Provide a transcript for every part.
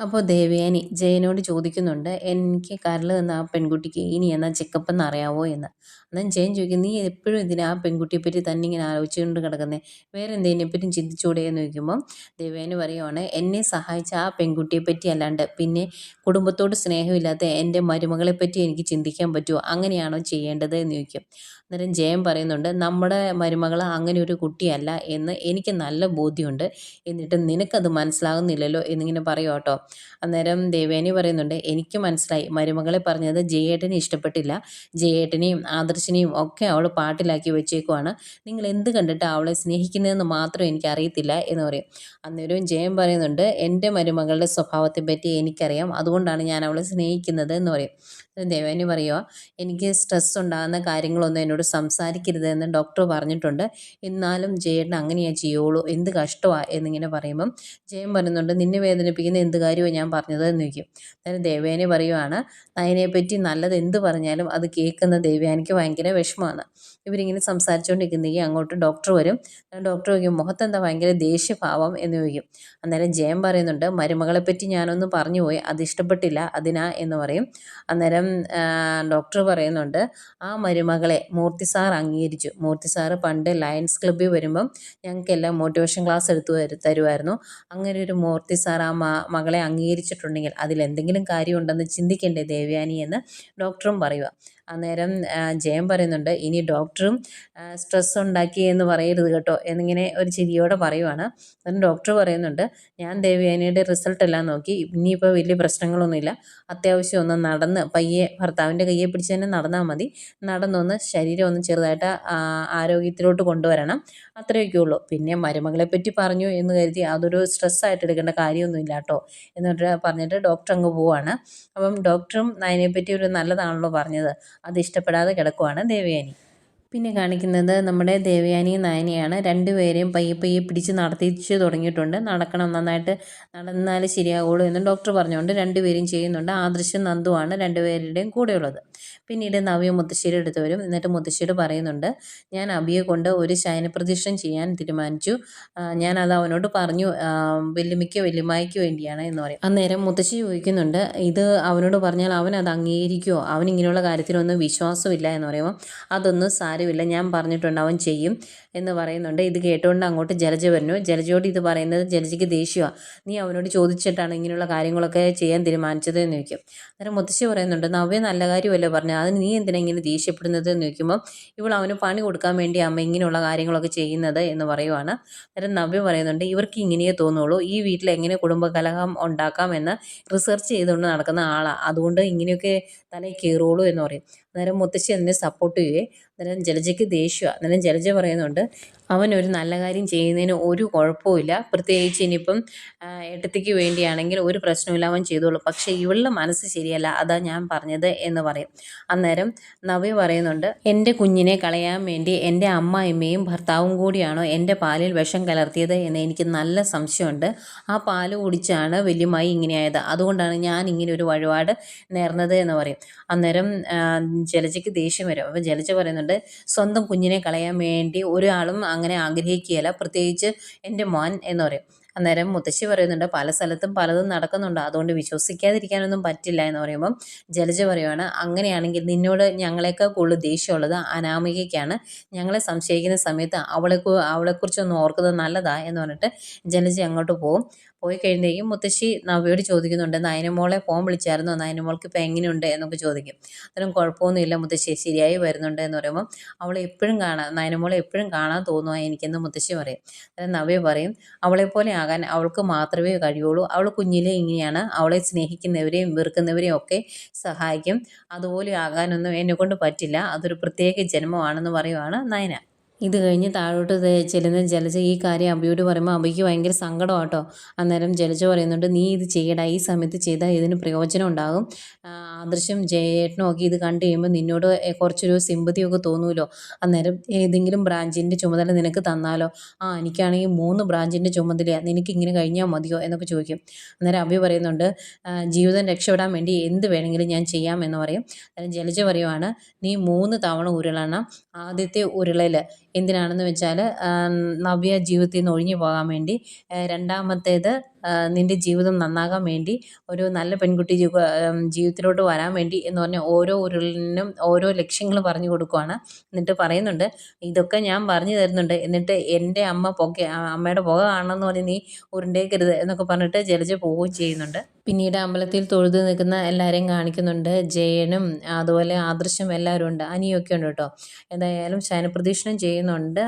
അപ്പോൾ ദേവയാനി ജയനോട് ചോദിക്കുന്നുണ്ട് എനിക്ക് കരൾ എന്ന ആ പെൺകുട്ടിക്ക് ഇനി എന്നാ ചെക്കപ്പ് എന്ന് അറിയാവോ എന്ന്? അന്നേരം ജയൻ ചോദിക്കും നീ എപ്പോഴും ഇതിനെ ആ പെൺകുട്ടിയെ പറ്റി തന്നെ ഇങ്ങനെ ആലോചിച്ചുകൊണ്ട് കിടക്കുന്നേ? വേറെ എന്തെങ്കിലും ചിന്തിച്ചൂടെ? എന്ന് ചോദിക്കുമ്പോൾ ദേവയാനി പറയുവാണ് എന്നെ സഹായിച്ച ആ പെൺകുട്ടിയെ പറ്റി അല്ലാണ്ട് പിന്നെ കുടുംബത്തോട് സ്നേഹമില്ലാത്ത എന്റെ മരുമകളെ പറ്റി എനിക്ക് ചിന്തിക്കാൻ പറ്റുമോ അങ്ങനെയാണോ ചെയ്യേണ്ടത്? എന്ന് ചോദിക്കും. അന്നേരം ജയൻ പറയുന്നുണ്ട് നമ്മുടെ മരുമകൾ അങ്ങനെ ഒരു കുട്ടിയല്ല എന്ന് എനിക്ക് നല്ല ബോധ്യമുണ്ട്. എന്നിട്ട് നിനക്കത് മനസ്സിലാകുന്നില്ലല്ലോ? എന്നിങ്ങനെ പറയുക കേട്ടോ അന്നേരം ദേവേനി പറയുന്നുണ്ട് എനിക്ക് മനസ്സിലായി. മരുമകളെ പറഞ്ഞത് ജയേട്ടനെ ഇഷ്ടപ്പെട്ടില്ല. ജയേട്ടനെയും ആദർശിനെയും ഒക്കെ അവൾ പാട്ടിലാക്കി വെച്ചേക്കുവാണ്. നിങ്ങൾ എന്ത് കണ്ടിട്ട് അവളെ സ്നേഹിക്കുന്നതെന്ന് മാത്രം എനിക്ക് അറിയത്തില്ല എന്ന് പറയും. അന്നേരവും ജയൻ പറയുന്നുണ്ട് എന്റെ മരുമകളുടെ സ്വഭാവത്തെ പറ്റി എനിക്കറിയാം. അതുകൊണ്ടാണ് ഞാൻ അവളെ സ്നേഹിക്കുന്നത് എന്ന് പറയും. ദേവേനി പറയുക എനിക്ക് സ്ട്രെസ് ഉണ്ടാകുന്ന കാര്യങ്ങളൊന്നും എന്നോട് സംസാരിക്കരുതെന്ന് ഡോക്ടർ പറഞ്ഞിട്ടുണ്ട്. എന്നാലും ജയേട്ടൻ അങ്ങനെയാ ചെയ്യുള്ളൂ. എന്ത് കഷ്ടമാണ് എന്നിങ്ങനെ പറയുമ്പം ജയൻ പറയുന്നുണ്ട് നിന്നെ വേദനിപ്പിക്കുന്ന എന്ത് കാര്യമാണ് ഞാൻ പറഞ്ഞത് എന്ന് ചോദിക്കും. അന്നേരം ദേവേനി പറയുവാണ് അതിനെപ്പറ്റി നല്ലത് എന്ത് പറഞ്ഞാലും അത് കേൾക്കുന്ന ദേവയാനിക്ക് ഭയങ്കര വിഷമമാണ്. ഇവരിങ്ങനെ സംസാരിച്ചുകൊണ്ടിരിക്കുന്നെങ്കിൽ അങ്ങോട്ട് ഡോക്ടർ വരും. ഡോക്ടർ ചോദിക്കും മുഖത്തെന്താ ഭയങ്കര ദേഷ്യഭാവം? എന്ന് ചോദിക്കും. അന്നേരം ജയം പറയുന്നുണ്ട് മരുമകളെപ്പറ്റി ഞാനൊന്ന് പറഞ്ഞു പോയി അത് ഇഷ്ടപ്പെട്ടില്ല അതിനാ എന്ന് പറയും. അന്നേരം ഡോക്ടർ പറയുന്നുണ്ട് ആ മരുമകളെ മൂർത്തി സാർ അംഗീകരിച്ചു. മൂർത്തി സാറ് പണ്ട് ലയൺസ് ക്ലബ്ബിൽ വരുമ്പം ഞങ്ങൾക്കെല്ലാം മോട്ടിവേഷൻ ക്ലാസ് എടുത്തു തരുമായിരുന്നു അങ്ങനെ ഒരു മൂർത്തി സാർ ആ മകളെ അംഗീകരിച്ചിട്ടുണ്ടെങ്കിൽ അതിലെന്തെങ്കിലും കാര്യമുണ്ടെന്ന് ചിന്തിക്കേണ്ടേ ദേവയാനി എന്ന് ഡോക്ടറും പറയുക. അന്നേരം ജയം പറയുന്നുണ്ട് ഇനി ഡോക്ടറും സ്ട്രെസ് ഉണ്ടാക്കി എന്ന് പറയരുത് കേട്ടോ എന്നിങ്ങനെ ഒരു ചിരിയോടെ പറയുവാണ്. അന്നേരം ഡോക്ടർ പറയുന്നുണ്ട് ഞാൻ ദേവയാനിയുടെ റിസൾട്ട് എല്ലാം നോക്കി ഇനിയിപ്പോൾ വലിയ പ്രശ്നങ്ങളൊന്നുമില്ല. അത്യാവശ്യം ഒന്ന് നടന്ന് പയ്യെ ഭർത്താവിന്റെ കയ്യെ പിടിച്ച് തന്നെ നടന്നാൽ മതി. നടന്നൊന്ന് ശരീരം ഒന്ന് ചെറുതായിട്ട് ആരോഗ്യത്തിലോട്ട് കൊണ്ടുവരണം. അത്രയൊക്കെ ഉള്ളൂ. പിന്നെ മരുമകളെ പറ്റി പറഞ്ഞു എന്ന് കരുതി അതൊരു സ്ട്രെസ്സായിട്ട് എടുക്കേണ്ട കാര്യമൊന്നുമില്ല കേട്ടോ എന്നിട്ട് പറഞ്ഞിട്ട് ഡോക്ടർ അങ്ങ് പോവാണ്. അപ്പം ഡോക്ടറും അതിനെപ്പറ്റി ഒരു നല്ലതാണല്ലോ പറഞ്ഞത്. അത് ഇഷ്ടപ്പെടാതെ കിടക്കുവാണ് ദേവയാനി. പിന്നെ കാണിക്കുന്നത് നമ്മുടെ ദേവയാനിയും നായനയാണ് രണ്ടുപേരെയും പയ്യെ പയ്യെ പിടിച്ച് നടത്തിച്ച് തുടങ്ങിയിട്ടുണ്ട്. നടക്കണം നന്നായിട്ട് നടന്നാൽ ശരിയാകുള്ളൂ എന്ന് ഡോക്ടർ പറഞ്ഞുകൊണ്ട് രണ്ടുപേരും ചെയ്യുന്നുണ്ട്. ആദർശം നന്ദുവാണ് രണ്ടുപേരുടെയും കൂടെയുള്ളത്. പിന്നീട് നവ്യ മുത്തശ്ശേരി എടുത്ത് വരും. എന്നിട്ട് മുത്തശ്ശേരി പറയുന്നുണ്ട് ഞാൻ അബിയെ കൊണ്ട് ഒരു ശയനപ്രതിഷ്ഠം ചെയ്യാൻ തീരുമാനിച്ചു. ഞാൻ അത് അവനോട് പറഞ്ഞു. വെല്ലുമിക്ക വെല്ലുമായിക്ക് വേണ്ടിയാണ് എന്ന് പറയും. അന്നേരം മുത്തശ്ശി ചോദിക്കുന്നുണ്ട് ഇത് അവനോട് പറഞ്ഞാൽ അവൻ അത് അംഗീകരിക്കുമോ അവൻ ഇങ്ങനെയുള്ള കാര്യത്തിലൊന്നും വിശ്വാസമില്ല എന്ന് പറയുമ്പോൾ അതൊന്നും സാരമില്ല ഞാൻ പറഞ്ഞിട്ടുണ്ട് അവൻ ചെയ്യും എന്ന് പറയുന്നുണ്ട്. ഇത് കേട്ടുകൊണ്ട് അങ്ങോട്ട് ജലജ വരുന്നു. ജലജയോട് ഇത് പറയുന്നത് ജലജയ്ക്ക് ദേഷ്യമാണ് നീ അവനോട് ചോദിച്ചിട്ടാണ് ഇങ്ങനെയുള്ള കാര്യങ്ങളൊക്കെ ചെയ്യാൻ തീരുമാനിച്ചത് എന്ന് ചോദിക്കും. അന്നേരം മുത്തശ്ശി പറയുന്നുണ്ട് നവ്യ നല്ല കാര്യമല്ലേ പറഞ്ഞു? അതിന് നീ എന്തിനാ ഇങ്ങനെ ദേഷ്യപ്പെടുന്നത്? എന്ന് ചോദിക്കുമ്പോൾ ഇവൾ അവന് പണി കൊടുക്കാൻ വേണ്ടി അമ്മ ഇങ്ങനെയുള്ള കാര്യങ്ങളൊക്കെ ചെയ്യുന്നത് എന്ന് പറയുവാണ്. അന്നേരം നവ്യ പറയുന്നുണ്ട് ഇവർക്ക് ഇങ്ങനെയേ തോന്നുള്ളൂ. ഈ വീട്ടിൽ എങ്ങനെ കുടുംബകലഹം ഉണ്ടാക്കാം എന്ന് റിസർച്ച് ചെയ്തുകൊണ്ട് നടക്കുന്ന ആളാണ് അതുകൊണ്ട് ഇങ്ങനെയൊക്കെ തലയിൽ കയറുള്ളൂ എന്ന് പറയും. അന്നേരം മുത്തശ്ശി അതിനെ സപ്പോർട്ട് ചെയ്യുകയെ അന്നേരം ജലജയ്ക്ക് ദേഷ്യമാണ് അന്നേരം ജലജ പറയുന്നുണ്ട് അവൻ ഒരു നല്ല കാര്യം ചെയ്യുന്നതിന് ഒരു കുഴപ്പമില്ല പ്രത്യേകിച്ച് ഇനിയിപ്പം ഏട്ടത്തിക്ക് വേണ്ടിയാണെങ്കിൽ ഒരു പ്രശ്നമില്ല അവൻ ചെയ്തോളൂ. പക്ഷേ ഇവളുടെ മനസ്സ് ശരിയല്ല. അതാ ഞാൻ പറഞ്ഞത് എന്ന് പറയും. അന്നേരം നവ്യ പറയുന്നുണ്ട് എന്റെ കുഞ്ഞിനെ കളയാൻ വേണ്ടി എന്റെ അമ്മായിമ്മയും ഭർത്താവും കൂടിയാണോ എന്റെ പാലിൽ വിഷം കലർത്തിയത് എന്ന് എനിക്ക് നല്ല സംശയമുണ്ട്. ആ പാൽ കുടിച്ചാണ് വലിയമായി ഇങ്ങനെയായത്. അതുകൊണ്ടാണ് ഞാൻ ഇങ്ങനെ ഒരു വഴിപാട് നേർന്നത് എന്ന് പറയും. അന്നേരം ജലജയ്ക്ക് ദേഷ്യം വരും. അപ്പോൾ ജലജ പറയുന്നുണ്ട് സ്വന്തം കുഞ്ഞിനെ കളയാൻ വേണ്ടി ഒരാളും അങ്ങനെ ആഗ്രഹിക്കുകയില്ല. പ്രത്യേകിച്ച് എന്റെ മോൻ എന്ന് പറയും. അന്നേരം മുത്തശ്ശി പറയുന്നുണ്ട് പല സ്ഥലത്തും പലതും നടക്കുന്നുണ്ട്. അതുകൊണ്ട് വിശ്വസിക്കാതിരിക്കാനൊന്നും പറ്റില്ല എന്ന് പറയുമ്പം ജലജ പറയുവാണ് അങ്ങനെയാണെങ്കിൽ നിന്നോട് ഞങ്ങളെക്കാൾ കൂടുതൽ ദേഷ്യമുള്ളത് അനാമികയ്ക്കാണ്. ഞങ്ങളെ സംശയിക്കുന്ന സമയത്ത് അവളെ അവളെക്കുറിച്ചൊന്ന് ഓർക്കുന്നത് നല്ലതാ എന്ന് പറഞ്ഞിട്ട് ജലജ അങ്ങോട്ട് പോകും പോയി കഴിഞ്ഞേക്കും മുത്തശ്ശി നവ്യോട് ചോദിക്കുന്നുണ്ട് നയനമോളെ ഫോൺ വിളിച്ചായിരുന്നോ? നയനമോൾക്ക് ഇപ്പം എങ്ങനെയുണ്ട്? എന്നൊക്കെ ചോദിക്കും. അതിനും കുഴപ്പമൊന്നുമില്ല മുത്തശ്ശി ശരിയായി വരുന്നുണ്ട് എന്ന് പറയുമ്പോൾ അവളെ എപ്പോഴും കാണാൻ നയനമോളെ എപ്പോഴും കാണാൻ തോന്നുക എനിക്കെന്ന് മുത്തശ്ശി പറയും. അന്നേരം നവ്യ പറയും അവളെപ്പോലെ ആകാൻ അവൾക്ക് മാത്രമേ കഴിയുള്ളൂ. അവൾ കുഞ്ഞിലെ ഇങ്ങനെയാണ്. അവളെ സ്നേഹിക്കുന്നവരെയും വെറുക്കുന്നവരെയും ഒക്കെ സഹായിക്കും. അതുപോലെ ആകാനൊന്നും എന്നെക്കൊണ്ട് പറ്റില്ല. അതൊരു പ്രത്യേക ജന്മമാണെന്ന് പറയുവാണ് നയന. ഇത് കഴിഞ്ഞ് താഴോട്ട് ചെല്ലുന്ന ജലജ ഈ കാര്യം അബിയോട് പറയുമ്പോൾ അബിക്ക് ഭയങ്കര സങ്കടം കേട്ടോ അന്നേരം ജലജ പറയുന്നുണ്ട് നീ ഇത് ചെയ്യടാ. ഈ സമയത്ത് ചെയ്താൽ ഇതിന് പ്രയോജനം ഉണ്ടാകും. ആദർശം ജയേട്ടനും ഒക്കെ ഇത് കണ്ടു കഴിയുമ്പോൾ നിന്നോട് കുറച്ചൊരു സിമ്പതിയൊക്കെ തോന്നുമല്ലോ അന്നേരം ഏതെങ്കിലും ബ്രാഞ്ചിന്റെ ചുമതല നിനക്ക് തന്നാലോ? ആ എനിക്കാണെങ്കിൽ മൂന്ന് ബ്രാഞ്ചിന്റെ ചുമതലയാണ് നിനക്ക് ഇങ്ങനെ കഴിഞ്ഞാൽ മതിയോ? എന്നൊക്കെ ചോദിക്കും. അന്നേരം അബി പറയുന്നുണ്ട് ജീവിതം രക്ഷപ്പെടാൻ വേണ്ടി എന്ത് വേണമെങ്കിലും ഞാൻ ചെയ്യാം എന്ന് പറയും. അന്നേരം ജലജ പറയുവാണ് നീ മൂന്ന് തവണ ഉരുളണം. ആദ്യത്തെ ഉരുളയിൽ എന്തിനാണെന്ന് വെച്ചാൽ നവ്യ ജീവിതത്തിൽ നിന്ന് ഒഴിഞ്ഞു പോകാൻ വേണ്ടി രണ്ടാമത്തേത് നിന്റെ ജീവിതം നന്നാകാൻ വേണ്ടി ഒരു നല്ല പെൺകുട്ടി ജീവിതത്തിലോട്ട് വരാൻ വേണ്ടി എന്ന് പറഞ്ഞ ഓരോ ഉരുളിനും ഓരോ ലക്ഷ്യങ്ങൾ പറഞ്ഞു കൊടുക്കുവാണ്. എന്നിട്ട് പറയുന്നുണ്ട് ഇതൊക്കെ ഞാൻ പറഞ്ഞു തരുന്നുണ്ട്. എന്നിട്ട് എന്റെ അമ്മ പുക അമ്മയുടെ പുക കാണണമെന്ന് പറഞ്ഞ് നീ ഉരുണ്ടേക്കരുത് എന്നൊക്കെ പറഞ്ഞിട്ട് ജലജ പോവുകയും ചെയ്യുന്നുണ്ട്. പിന്നീട് അമ്പലത്തിൽ തൊഴുതു നിൽക്കുന്ന എല്ലാവരെയും കാണിക്കുന്നുണ്ട്. ജയനും അതുപോലെ ആദർശം എല്ലാവരും ഉണ്ട്. അനിയൊക്കെ ഉണ്ട് കേട്ടോ. എന്തായാലും ശയനപ്രദീക്ഷണം ചെയ്യുന്നുണ്ട്.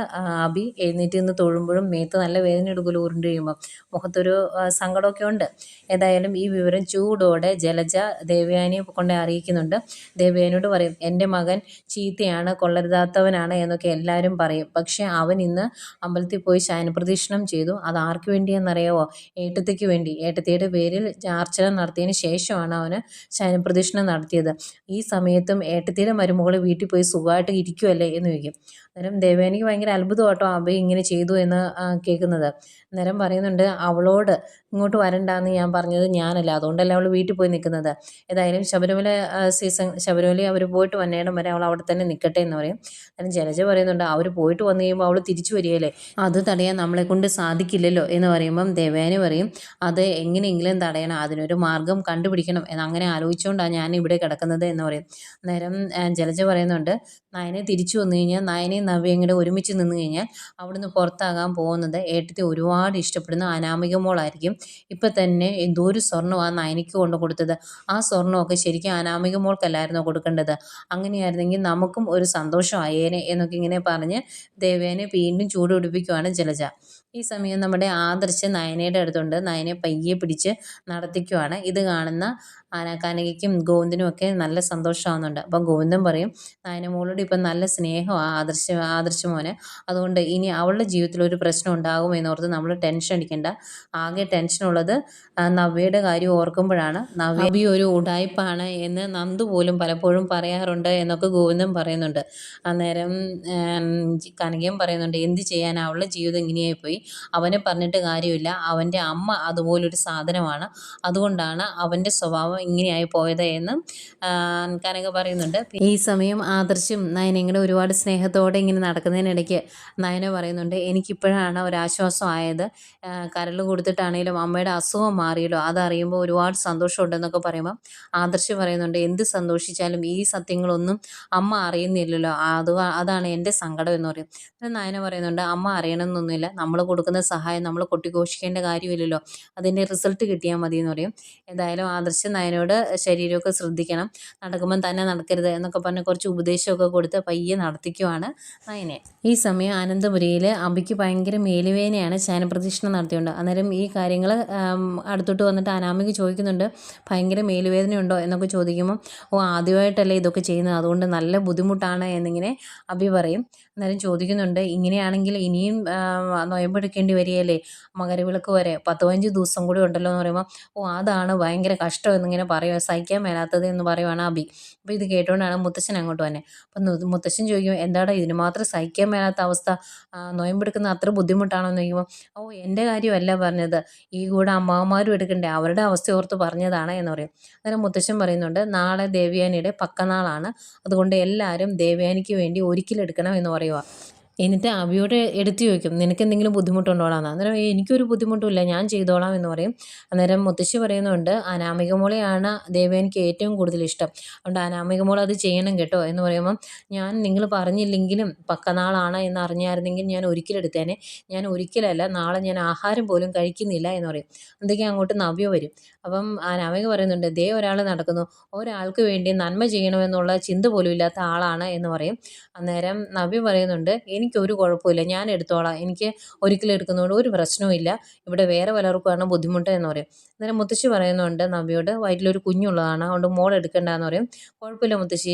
അബി എഴുന്നേറ്റ് നിന്ന് തൊഴുമ്പോഴും മേത്ത് നല്ല വേദന എടുക്കുമല്ലോ ഉരുണ്ട് കഴിയുമ്പോൾ മുഖത്തൊരു സങ്കടമൊക്കെ ഉണ്ട്. ഏതായാലും ഈ വിവരം ചൂടോടെ ജലജ ദേവയാനിയെ കൊണ്ട് അറിയിക്കുന്നുണ്ട്. ദേവയാനിയോട് പറയും എന്റെ മകൻ ചീത്തയാണ് കൊള്ളരുതാത്തവനാണ് എന്നൊക്കെ എല്ലാവരും പറയും. പക്ഷേ അവൻ ഇന്ന് അമ്പലത്തിൽ പോയി ശയനപ്രദക്ഷിണം ചെയ്തു. അത് ആർക്ക് വേണ്ടിയെന്നറിയാവോ? ഏട്ടത്തിക്ക് വേണ്ടി. ഏട്ടത്തിയുടെ പേരിൽ അർച്ചന നടത്തിയതിന് ശേഷമാണ് അവന് ശയനപ്രദക്ഷിണം നടത്തിയത്. ഈ സമയത്തും ഏട്ടത്തിയുടെ മരുമകൾ വീട്ടിൽ പോയി സുഖമായിട്ട് ഇരിക്കുമല്ലേ എന്ന് ചോദിക്കും. അന്നേരം ദേവേനിക്ക് ഭയങ്കര അത്ഭുതമാട്ടോ അഭയ് ഇങ്ങനെ ചെയ്തു എന്ന് കേൾക്കുന്നത്. അന്നേരം പറയുന്നുണ്ട് അവളോട് ഇങ്ങോട്ട് വരണ്ടെന്ന് ഞാൻ പറഞ്ഞത് ഞാനല്ല. അതുകൊണ്ടല്ല അവൾ വീട്ടിൽ പോയി നിൽക്കുന്നത് ഏതായാലും ശബരിമല സീസൺ ശബരിമല അവർ പോയിട്ട് വന്നേടം വരെ അവൾ അവിടെ തന്നെ നിൽക്കട്ടെ എന്ന് പറയും. അതിന് ജലജ പറയുന്നുണ്ട് അവർ പോയിട്ട് വന്നു കഴിയുമ്പോൾ അവൾ തിരിച്ചു വരികയല്ലേ? അത് തടയാൻ നമ്മളെ കൊണ്ട് സാധിക്കില്ലല്ലോ എന്ന് പറയുമ്പം ദേവേന പറയും അത് എങ്ങനെയെങ്കിലും തടയണം. അതിനൊരു മാർഗം കണ്ടുപിടിക്കണം. എന്ന് അങ്ങനെ ആലോചിച്ചുകൊണ്ടാണ് ഞാൻ ഇവിടെ കിടക്കുന്നത് എന്ന് പറയും. നേരം ജലജ പറയുന്നുണ്ട് നയനെ തിരിച്ചു വന്നു കഴിഞ്ഞാൽ നയനെയും നവ്യയും ഒരുമിച്ച് നിന്ന് കഴിഞ്ഞാൽ അവിടുന്ന് പുറത്താകാൻ പോകുന്നത് ഏട്ടത്തെ ഒരുപാട് ഇഷ്ടപ്പെടുന്ന അനാമിക മോളായിരിക്കും. ഇപ്പം തന്നെ എന്തോരു സ്വർണമാണ് നയനിക്ക് കൊണ്ട് കൊടുത്തത്. ആ സ്വർണമൊക്കെ ശരിക്കും അനാമിക മോൾക്കല്ലായിരുന്നോ കൊടുക്കേണ്ടത്? അങ്ങനെയായിരുന്നെങ്കിൽ നമുക്കും ഒരു സന്തോഷമായേനെ എന്നൊക്കെ ഇങ്ങനെ പറഞ്ഞ് ദേവേനെ വീണ്ടും ചൂട് പിടിപ്പിക്കുവാണ് ജലജ. ഈ സമയം നമ്മുടെ ആദർശ് നയനയുടെ അടുത്തുണ്ട്. നയനെ പയ്യെ പിടിച്ച് നടത്തിക്കുവാണ്. ഇത് കാണുന്ന ആനാക്കാനകയ്ക്കും ഗോവിന്ദനും ഒക്കെ നല്ല സന്തോഷമാവുന്നുണ്ട്. അപ്പം ഗോവിന്ദൻ പറയും നയനമോളോട് ഇപ്പം നല്ല സ്നേഹമാണ് ആദർശ ആദർശ മോനെ. അതുകൊണ്ട് ഇനി അവളുടെ ജീവിതത്തിൽ ഒരു പ്രശ്നം ഉണ്ടാകും എന്നോർത്ത് നമ്മൾ ടെൻഷൻ അടിക്കേണ്ട. ആകെ ടെൻഷനുള്ളത് നവ്യയുടെ കാര്യം ഓർക്കുമ്പോഴാണ്. നവ്യ ഒരു ഉടായ്പാണ് എന്ന് നന്ദു പോലും പലപ്പോഴും പറയാറുണ്ട് എന്നൊക്കെ ഗോവിന്ദൻ പറയുന്നുണ്ട്. അന്നേരം കനകയും പറയുന്നുണ്ട് എന്ത് ചെയ്യാൻ അവളുടെ ജീവിതം ഇങ്ങനെയായിപ്പോയി അവനെ പറഞ്ഞിട്ട് കാര്യമില്ല. അവന്റെ അമ്മ അതുപോലൊരു സാധനമാണ്. അതുകൊണ്ടാണ് അവന്റെ സ്വഭാവം ഇങ്ങനെയായി പോയത് എന്ന് കനക പറയുന്നുണ്ട്. ഈ സമയം ആദർശും നയനങ്ങളും ഒരുപാട് സ്നേഹത്തോടെ ഇങ്ങനെ നടക്കുന്നതിനിടയ്ക്ക് നയന പറയുന്നുണ്ട് എനിക്കിപ്പോഴാണ് ഒരാശ്വാസം ആയത് കരൾ കൊടുത്തിട്ടാണെങ്കിലും അമ്മയുടെ അസുഖം മാറിയല്ലോ. അതറിയുമ്പോൾ ഒരുപാട് സന്തോഷമുണ്ടെന്നൊക്കെ പറയുമ്പോൾ ആദർശ് പറയുന്നുണ്ട് എന്ത് സന്തോഷിച്ചാലും ഈ സത്യങ്ങളൊന്നും അമ്മ അറിയുന്നില്ലല്ലോ. അത് അതാണ് എന്റെ സങ്കടം എന്ന് പറയും. നയന പറയുന്നുണ്ട് അമ്മ അറിയണമെന്നൊന്നുമില്ല. നമ്മൾ കൊടുക്കുന്ന സഹായം നമ്മൾ കൊട്ടിഘോഷിക്കേണ്ട കാര്യമില്ലല്ലോ. അതിന്റെ റിസൾട്ട് കിട്ടിയാൽ മതി എന്ന് പറയും. എന്തായാലും ആദർശ നയനോട് ശരീരമൊക്കെ ശ്രദ്ധിക്കണം. നടക്കുമ്പം തന്നെ നടക്കരുത് എന്നൊക്കെ പറഞ്ഞ് കുറച്ച് ഉപദേശമൊക്കെ കൊടുത്ത് പയ്യെ നടത്തിക്കുവാണ് നയനെ. ഈ സമയം ആനന്ദപുരിയിൽ അമ്മയ്ക്ക് ഭയങ്കര മേലുവേനയാണ് ശയനപ്രദക്ഷിണം നടത്തിയുണ്ട്. അന്നേരം ഈ കാര്യങ്ങൾ അടുത്തോട്ട് വന്നിട്ട് അനാമയ്ക്ക് ചോദിക്കുന്നുണ്ട് ഭയങ്കര മേലുവേദനയുണ്ടോ? എന്നൊക്കെ ചോദിക്കുമ്പോൾ ഓ ആദ്യമായിട്ടല്ലേ ഇതൊക്കെ ചെയ്യുന്നത്. അതുകൊണ്ട് നല്ല ബുദ്ധിമുട്ടാണ് എന്നിങ്ങനെ അഭി പറയും. അന്നേരം ചോദിക്കുന്നുണ്ട് ഇങ്ങനെയാണെങ്കിൽ ഇനിയും നൊയമ്പെടുക്കേണ്ടി വരികയല്ലേ? മകരവിളക്ക് വരെ. പത്ത് പതിനഞ്ച് ദിവസം കൂടി ഉണ്ടല്ലോ എന്ന് പറയുമ്പോൾ ഓ അതാണ് ഭയങ്കര കഷ്ടം എന്നിങ്ങനെ പറയുക സഹിക്കാൻ മേലാത്തത് എന്ന് പറയുവാണ് അബി. അപ്പോൾ ഇത് കേട്ടുകൊണ്ടാണ് മുത്തശ്ശൻ അങ്ങോട്ട് വന്നെ. അപ്പം മുത്തശ്ശൻ ചോദിക്കും എന്താടാ ഇതിന് മാത്രം സഹിക്കാൻ മേലാത്ത അവസ്ഥ? നോയമ്പെടുക്കുന്ന അത്ര ബുദ്ധിമുട്ടാണോ എന്ന് ചോദിക്കുമ്പോൾ ഓ എന്റെ കാര്യമല്ല പറഞ്ഞത്. ഈ കൂടെ അമ്മാവന്മാരും എടുക്കണ്ടേ? അവരുടെ അവസ്ഥ ഓർത്ത് പറഞ്ഞതാണ് എന്ന് പറയും. അങ്ങനെ മുത്തശ്ശൻ പറയുന്നുണ്ട് നാളെ ദേവയാനിയുടെ പക്കനാളാണ്. അതുകൊണ്ട് എല്ലാവരും ദേവയാനിക്ക് വേണ്ടി ഒരിക്കലെടുക്കണം എന്ന് പറയുക എന്നിട്ട് അവിയോട് എടുത്തു ചോദിക്കും നിനക്ക് എന്തെങ്കിലും ബുദ്ധിമുട്ടുണ്ടോളാന്ന് അന്നേരം എനിക്കൊരു ബുദ്ധിമുട്ടുമില്ല ഞാൻ ചെയ്തോളാം എന്ന് പറയും. അന്നേരം മുത്തശ്ശി പറയുന്നുണ്ട് അനാമിക മോളെയാണ് ദേവേനിക്ക് ഏറ്റവും കൂടുതൽ ഇഷ്ടം. അതുകൊണ്ട് അനാമിക മോൾ അത് ചെയ്യണം കേട്ടോ എന്ന് പറയുമ്പം ഞാൻ നിങ്ങൾ പറഞ്ഞില്ലെങ്കിലും പക്കനാളാണ് എന്ന് അറിഞ്ഞായിരുന്നെങ്കിൽ ഞാൻ ഒരിക്കലെടുത്തേനെ ഞാൻ ഒരിക്കലല്ല നാളെ ഞാൻ ആഹാരം പോലും കഴിക്കുന്നില്ല എന്ന് പറയും. എന്തൊക്കെ അങ്ങോട്ട് നവ്യ വരും. അപ്പം അനാമിക പറയുന്നുണ്ട് ദേ ഒരാൾ നടക്കുന്നു. ഒരാൾക്ക് വേണ്ടി നന്മ ചെയ്യണമെന്നുള്ള ചിന്ത പോലും ഇല്ലാത്ത ആളാണ് എന്ന് പറയും. അന്നേരം നവ്യ പറയുന്നുണ്ട് എനിക്ക് എനിക്കൊരു കുഴപ്പമില്ല ഞാൻ എടുത്തോളാം. എനിക്ക് ഒരിക്കലും എടുക്കുന്നതുകൊണ്ട് ഒരു പ്രശ്നവുമില്ല ഇവിടെ വേറെ പലർക്കുമാണ് ബുദ്ധിമുട്ട് എന്ന് പറയും. അന്നേരം മുത്തശ്ശി പറയുന്നുണ്ട് നവ്യോട് വയറ്റിലൊരു കുഞ്ഞുള്ളതാണ്. അതുകൊണ്ട് മോൾ എടുക്കേണ്ടതെന്ന് പറയും. കുഴപ്പമില്ല മുത്തശ്ശി.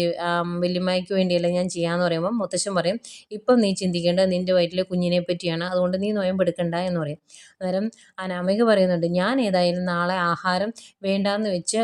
വല്യമ്മയ്ക്ക് വേണ്ടിയല്ല ഞാൻ ചെയ്യാമെന്ന് പറയുമ്പോൾ മുത്തശ്ശൻ പറയും ഇപ്പം നീ ചിന്തിക്കേണ്ടത് നിന്റെ വയറ്റിലെ കുഞ്ഞിനെ പറ്റിയാണ്. അതുകൊണ്ട് നീ നോയമ്പെടുക്കണ്ട എന്ന് പറയും. അന്നേരം അനാമിക പറയുന്നുണ്ട് ഞാൻ ഏതായാലും നാളെ ആഹാരം വേണ്ടാന്ന് വെച്ച്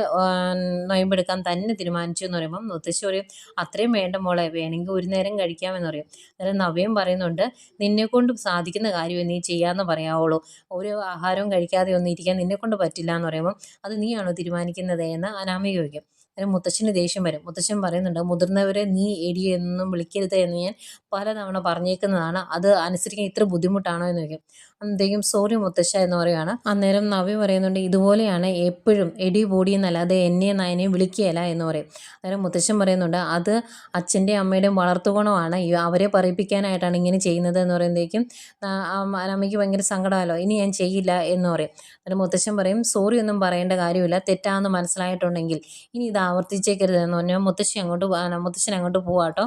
നോയമ്പെടുക്കാൻ തന്നെ തീരുമാനിച്ചു എന്ന് പറയുമ്പം മുത്തശ്ശി പറയും അത്രയും വേണ്ട മോളെ. വേണമെങ്കിൽ ഒരു നേരം കഴിക്കാമെന്ന് പറയും. അന്നേരം നവ്യം പറയുന്നുണ്ട് നിന്നെക്കൊണ്ട് സാധിക്കുന്ന കാര്യം നീ ചെയ്യാമെന്ന് പറയാവുള്ളൂ. ഒരു ആഹാരവും കഴിക്കാതെ ഒന്നും ഇരിക്കാൻ നിന്നെക്കൊണ്ട് പറ്റില്ല എന്ന് പറയുമ്പോൾ അത് നീയാണോ തീരുമാനിക്കുന്നത്? എന്ന് അനാമ ചോദിക്കും. അതിന് മുത്തശ്ശന് ദേഷ്യം വരും. മുത്തശ്ശൻ പറയുന്നുണ്ട് മുതിർന്നവരെ നീ എടി എന്നും വിളിക്കരുത് എന്ന് ഞാൻ പലതവണ പറഞ്ഞേക്കുന്നതാണ്. അത് അനുസരിക്കാൻ ഇത്ര ബുദ്ധിമുട്ടാണോ എന്ന് ചോദിക്കും. അന്നേക്കും സോറി മുത്തശ്ശ എന്ന് പറയുകയാണ് അന്നേരം നവി പറയുന്നുണ്ട് ഇതുപോലെയാണ് എപ്പോഴും എടി പൊടി എന്നല്ലാതെ എന്നെ നയനെ വിളിക്കുകയല്ല എന്ന് പറയും. അന്നേരം മുത്തശ്ശൻ പറയുന്നുണ്ട് അത് അച്ഛന്റെയും അമ്മയുടെയും വളർത്തുഗുണമാണ് അവരെ പറയിപ്പിക്കാനായിട്ടാണ് ഇങ്ങനെ ചെയ്യുന്നത് എന്ന് പറയുമ്പോഴേക്കും അമ്മയ്ക്ക് ഭയങ്കര സങ്കടമല്ലോ ഇനി ഞാൻ ചെയ്യില്ല എന്ന് പറയും. അന്നേരം മുത്തശ്ശൻ പറയും സോറി ഒന്നും പറയേണ്ട കാര്യമില്ല തെറ്റാന്ന് മനസ്സിലായിട്ടുണ്ടെങ്കിൽ ഇനി ഇത് ആവർത്തിച്ചേക്കരുതെന്ന് പറഞ്ഞാൽ മുത്തശ്ശി അങ്ങോട്ട് മുത്തശ്ശൻ അങ്ങോട്ട് പോവാട്ടോ.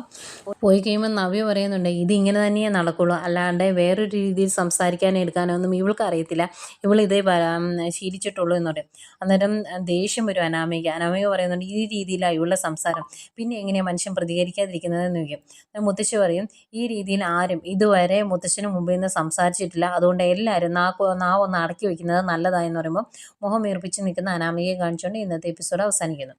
പോയി കഴിയുമ്പോൾ നവ്യ പറയുന്നുണ്ട് ഇതിങ്ങനെ തന്നെയേ നടക്കുള്ളൂ. അല്ലാണ്ട് വേറൊരു രീതിയിൽ സംസാരിക്കാനോ എടുക്കാനോ ഒന്നും ഇവൾക്ക് അറിയത്തില്ല. ഇവൾ ഇതേ ശീലിച്ചിട്ടുള്ളൂ എന്ന് പറയും. അന്നേരം ദേഷ്യം ഒരു അനാമിക. അനാമിക പറയുന്നുണ്ട് ഈ രീതിയിലാണ് ഇവളുടെ സംസാരം. പിന്നെ എങ്ങനെയാണ് മനുഷ്യൻ പ്രതികരിക്കാതിരിക്കുന്നതെന്ന് ചോദിക്കും. അന്നേരം മുത്തശ്ശി പറയും ഈ രീതിയിൽ ആരും ഇതുവരെ മുത്തശ്ശന് മുമ്പിൽ നിന്ന് സംസാരിച്ചിട്ടില്ല. അതുകൊണ്ട് എല്ലാവരും നാക്ക് നാവൊന്ന് അടക്കി വയ്ക്കുന്നത് നല്ലതായെന്ന് പറയുമ്പോൾ മുഖം വീർപ്പിച്ച് നിൽക്കുന്ന അനാമികയെ കാണിച്ചുകൊണ്ട് ഇന്നത്തെ എപ്പിസോഡ് അവസാനിക്കുന്നു.